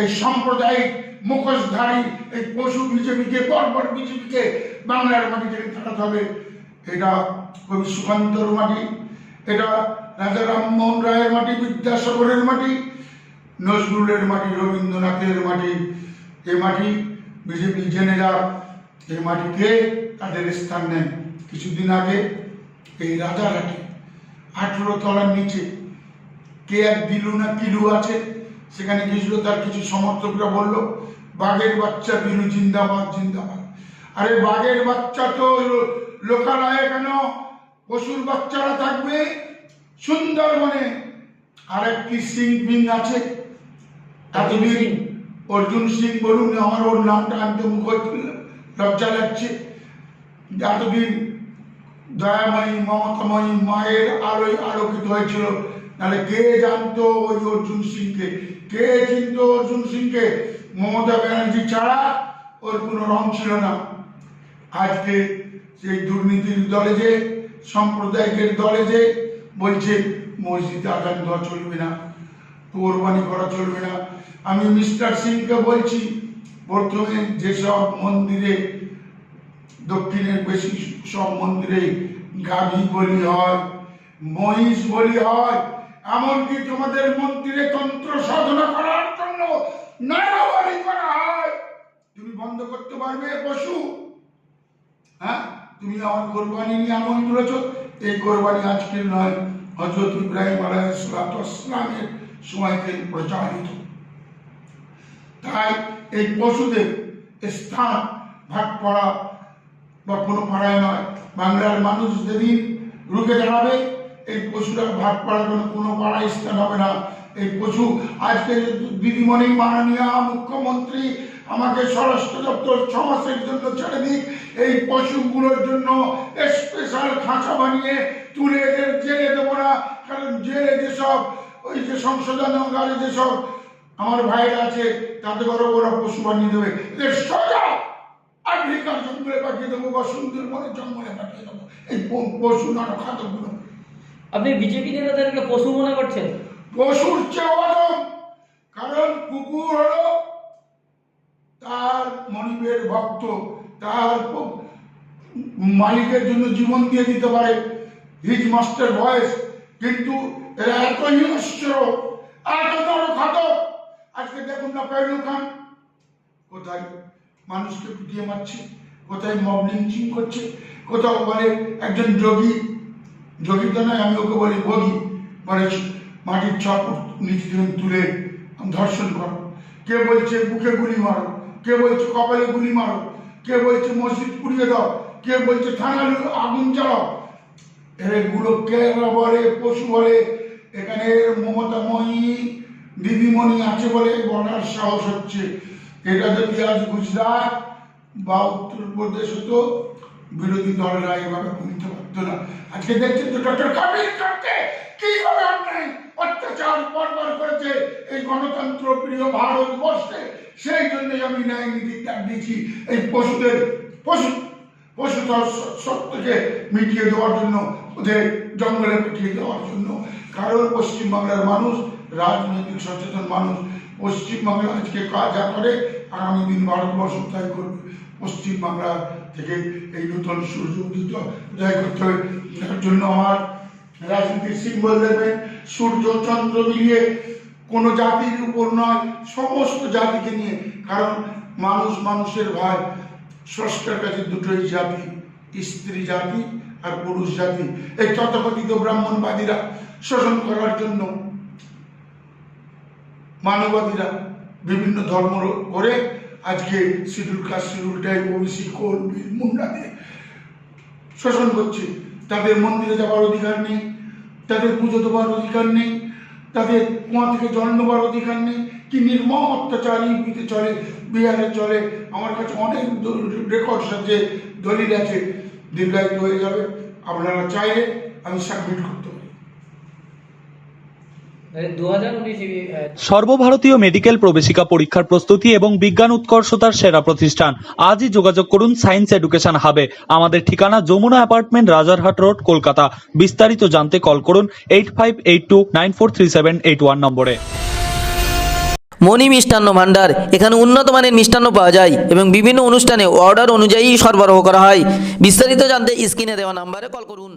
এই সাম্প্রদায়িক মুখোশধারী, এই পশু বিজেপিকে, বর্বর বিজেপিকে বাংলার মাটি থেকে হবে। এটা কবি সুকান্তর মাটি, এটা রাজা রামমোহন রায়ের মাটি, বিদ্যাসাগরের মাটি, নজরুলের মাটি, রবীন্দ্রনাথের মাটি, এ মাটি বিজেপি জেনেরা এই মাটিকে তাদের স্থান নেন। কিছুদিন আগে এই রাজারহাটে আঠেরো তলার নিচে, কে এক দিলু না কিলু আছে? সেখানে গিয়েছিল তার কিছু সমর্থকরা বলল বাঘের বাচ্চা বিলু জিন্দাবাদ জিন্দাবাদ। আরে বাঘের বাচ্চা তো লোকালয়ে কেন? পশুর বাচ্চারা থাকবে সুন্দরবনে। আর একটি সিং বিং আছে। এতদিন অর্জুন সিং বলুন আমার ওর নামটা আনতে মুখ লজ্জা লাগছে। এতদিন দয়াময়ী মমতাময়ী মায়ের আলোয় আলোকিত হয়েছিল। নাহলে কে জানতো ওই অর্জুন সিংকে? কে চিনতো অর্জুন সিংকে? মমতা ব্যানার্জি ছাড়া ওর কোনো রং ছিল না। আজকে সেই দুর্নীতির দলে যে, সাম্প্রদায়িকের দলে যে, বলছে, মসজিদে আজান দেওয়া চলবে না, কোরবানি করা চলবে না। আমি মিস্টার সিংকে বলছি, প্রথমে যেসব মন্দিরে, দক্ষিণের বেশি সব মন্দিরে গাভী বলি হয়, মহিষ বলি হয় এমনকি তোমাদের মন্দিরে তন্ত্র সাধনা করার জন্য নানা বলি করা হয়। তুমি বন্ধ করতে পারবে পশু। হ্যাঁ? তুমি আমার কোরবানি নিয়ে আমল তুলেছ এই কোরবানি আজকের নয়। হজরত ইব্রাহিম আলাইসালামের সময় থেকে প্রচারিত। তাই এই পশুদের স্থান ভাগ পড়া বা কোনো পাড়ায় নয়। বাংলার মানুষ যেদিন রুখে দাঁড়াবে এই পশুরা ভাগ পড়া কোনো কোনো পাড়ায় স্থান হবে না। এই পশু আজকে দিদিমণি মাননীয় মুখ্যমন্ত্রী আমাকে স্বরাষ্ট্র দপ্তর ছ মাসের জন্য ছেড়ে দিক, এই পশুগুলোর জন্য স্পেশাল খাঁচা বানিয়ে তুলে এদের জেলে দেবো না। কারণ জেলে যেসব, ওই যে সংশোধন সংশোধনাগারে যেসব আমার ভাইরা আছে তাতে করে ওরা পশু বানিয়ে দেবে। এদের সোজা আফ্রিকার জঙ্গলে পাঠিয়ে দেবো বা সুন্দরবনের জঙ্গলে পাঠিয়ে দেবো। এই পশু নানা খাদ্যগুলো। আপনি বিজেপি নেতাদেরকে পশু মনে করছেন? পশুর চেয়ে কারণ কুকুর হলো তার মনিবের ভক্ত, তার মালিকের জন্য জীবন দিয়ে দিতে পারে। হিজ মাস্টার ভয়েস কিন্তু এরা এত হিংস্র, এত বড় ঘাতক। আজকে দেখুন না পেহলু খান। কোথায় মানুষকে পিটিয়ে মারছে, কোথায় মব লিঞ্চিং করছে, কোথাও বলে একজন যোগী যোগী তো নয় আমি ওকে বলি ভোগী মানে মাটির ছক নিচে থেকে তুলে ধর্ষণ করো। কে বলছে বুকে গুলি মারো? কে বলছে কপালে গুলি মারো? কে বলছে মসজিদ পুড়িয়ে দাও? কে বলছে থানার আগুন জ্বালাও এগুলো কে বলে? পশু বলে? এখানে মমতাময়ী দিদিমণি আছে বলে বলার সাহস হচ্ছে। এটা যদি আজ গুজরাট বা উত্তরপ্রদেশ হতো বিরোধী দলরা এভাবে বলতে পারতো না। আজকে দেখছেন তো ডক্টর কাবির খানকে কীভাবে অন্যায় অত্যাচার বর্বর করেছে এই গণতন্ত্র প্রিয় ভারতবর্ষে? সেই জন্যই আমি ন্যায় নীতি ত্যাগ দিয়েছি। এই পশুদের, পশু পশু সত্যকে মিটিয়ে দেওয়ার জন্য, ওদের জঙ্গলে পাঠিয়ে দেওয়ার জন্য। কারণ পশ্চিমবাংলার মানুষ রাজনৈতিক সচেতন মানুষ। পশ্চিমবাংলা আজকে কাজ যা করে আগামী দিন ভারতবর্ষ তাই করবে। পশ্চিমবাংলা থেকে এই নতুন সূর্য উদিত জয় করতে হবে। তার জন্য আমার রাজনীতির সিম্বল দেবেন সূর্য, চন্দ্র মিলিয়ে কোনো জাতির উপর নয়, সমস্ত জাতিকে নিয়ে। কারণ মানুষ মানুষের ভাই স্রষ্টার কাছে দুটোই জাতি, স্ত্রী জাতি আর পুরুষ জাতি। এই তথাকথিত ব্রাহ্মণবাদীরা শোষণ করার জন্য মানবাদীরা বিভিন্ন ধর্ম করে আজকে schedule caste schedule tribe OBC কোল শোষণ করছে। তাদের মন্দিরে যাওয়ার অধিকার নেই, তাদের পুজো দেওয়ার অধিকার নেই, তাদের কুয়া থেকে জল নেওয়ার অধিকার নেই। কি নির্মম অত্যাচার ইউপিতে চলে, বিহারে চলে। আমার কাছে অনেক রেকর্ডস আছে, দলিল আছে, দীর্ঘায়িত হয়ে যাবে। আপনারা চাইলে আমি সাবমিট করতে সর্বভারতীয় মেডিকেল প্রবেশিকা পরীক্ষার প্রস্তুতি এবং বিজ্ঞান উৎকর্ষতার সেরা প্রতিষ্ঠান। আজই যোগাযোগ করুন সায়েন্স এডুকেশন হাবে। আমাদের ঠিকানা যমুনা অ্যাপার্টমেন্ট রাজারহাট রোড কলকাতা। বিস্তারিত জানতে কল করুন eight five eight two nine four three seven eight one নম্বরে। মণি মিষ্টান্ন ভাণ্ডার এখানে উন্নত মানের মিষ্টান্ন পাওয়া যায় এবং বিভিন্ন অনুষ্ঠানে অর্ডার অনুযায়ী সরবরাহ করা হয়। বিস্তারিত জানতে স্ক্রিনে দেওয়া নাম্বারে কল করুন।